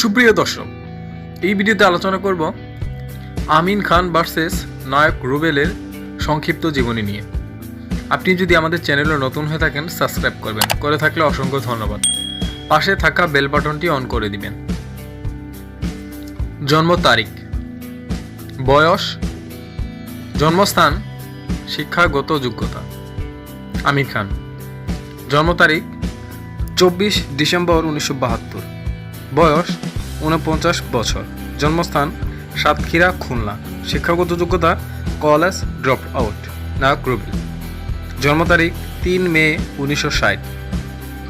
সুপ্রিয় দর্শক, এই ভিডিওতে আলোচনা করব আমিন খান ভার্সেস নায়ক রুবেলের সংক্ষিপ্ত জীবনী নিয়ে। আপনি যদি আমাদের চ্যানেলে নতুন হয়ে থাকেন, সাবস্ক্রাইব করবেন। করে থাকলে অসংখ্য ধন্যবাদ। পাশে থাকা বেল বাটনটি অন করে দিবেন। জন্ম তারিখ, বয়স, জন্মস্থান, শিক্ষাগত যোগ্যতা। আমির খান, জন্ম তারিখ, চব্বিশ ডিসেম্বর উনিশশো বাহাত্তর। বয়স উনপঞ্চাশ বছর। জন্মস্থান সাতক্ষীরা, খুলনা। শিক্ষাগত যোগ্যতা কলেজ ড্রপ আউট নায়ক রুবেল জন্ম তারিখ তিন মে উনিশশো ষাট।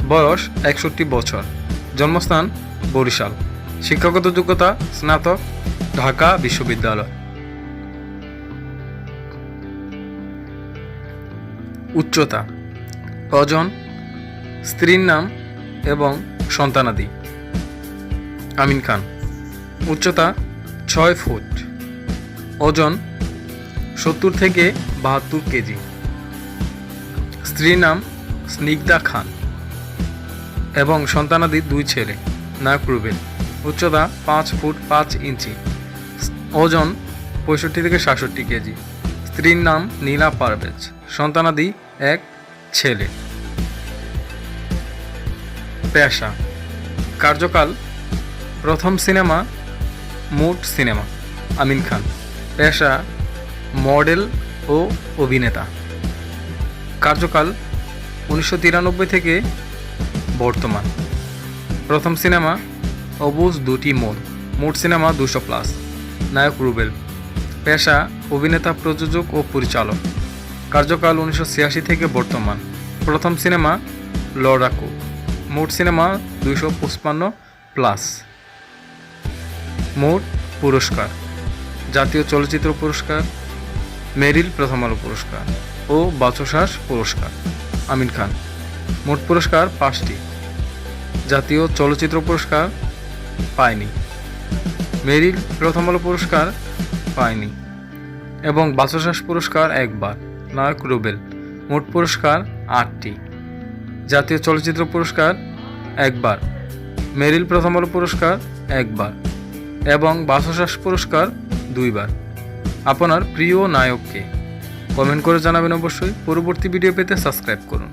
বয়স একষট্টি বছর। জন্মস্থান বরিশাল। শিক্ষাগত যোগ্যতা স্নাতক, ঢাকা বিশ্ববিদ্যালয়। উচ্চতা, অজন, স্ত্রীর নাম এবং সন্তানাদি। আমিন খান। উচ্চতা ছয় ফুট। ওজন সত্তর থেকে বাহাত্তর কেজি। স্ত্রীর নাম স্নিগ্ধা খান এবং সন্তানাদি দুই ছেলে, নায়ক রুবেল। উচ্চতা পাঁচ ফুট পাঁচ ইঞ্চি। ওজন পঁয়ষট্টি থেকে সাতষট্টি কেজি। স্ত্রীর নাম নীলা পারভেজ। সন্তানাদি এক ছেলে। পেশা। কার্যকাল প্রথম cinema mood cinema, Amin Khan. পেশা মডেল ও অভিনেতা। কার্যকাল উনিশশো তিরানব্বই থেকে বর্তমান। প্রথম সিনেমা অবুজ দুটি মন মোট সিনেমা দুশো প্লাস, নায়ক রুবেল। পেশা অভিনেতা, প্রযোজক ও পরিচালক। কার্যকাল উনিশশো ছিয়াশি থেকে বর্তমান। প্রথম সিনেমা লড়াকু, মোট সিনেমা দুইশো পঁচপান্ন প্লাস। মোট পুরস্কার, জাতীয় চলচ্চিত্র পুরস্কার, মেরিল প্রথম আলো পুরস্কার ও বাচসাস পুরস্কার। আমিন খান, মোট পুরস্কার পাঁচটি, জাতীয় চলচ্চিত্র পুরস্কার পায়নি, মেরিল প্রথম আলো পুরস্কার পায়নি এবং বাচসাস পুরস্কার একবার, নায়ক রুবেল, মোট পুরস্কার আটটি, জাতীয় চলচ্চিত্র পুরস্কার একবার, মেরিল প্রথম আলো পুরস্কার একবার। এবং বাসশ্বাস পুরস্কার দুইবার। আপনার প্রিয় নায়ককে কমেন্ট করে জানাবেন অবশ্যই। পরবর্তী ভিডিও পেতে সাবস্ক্রাইব করুন।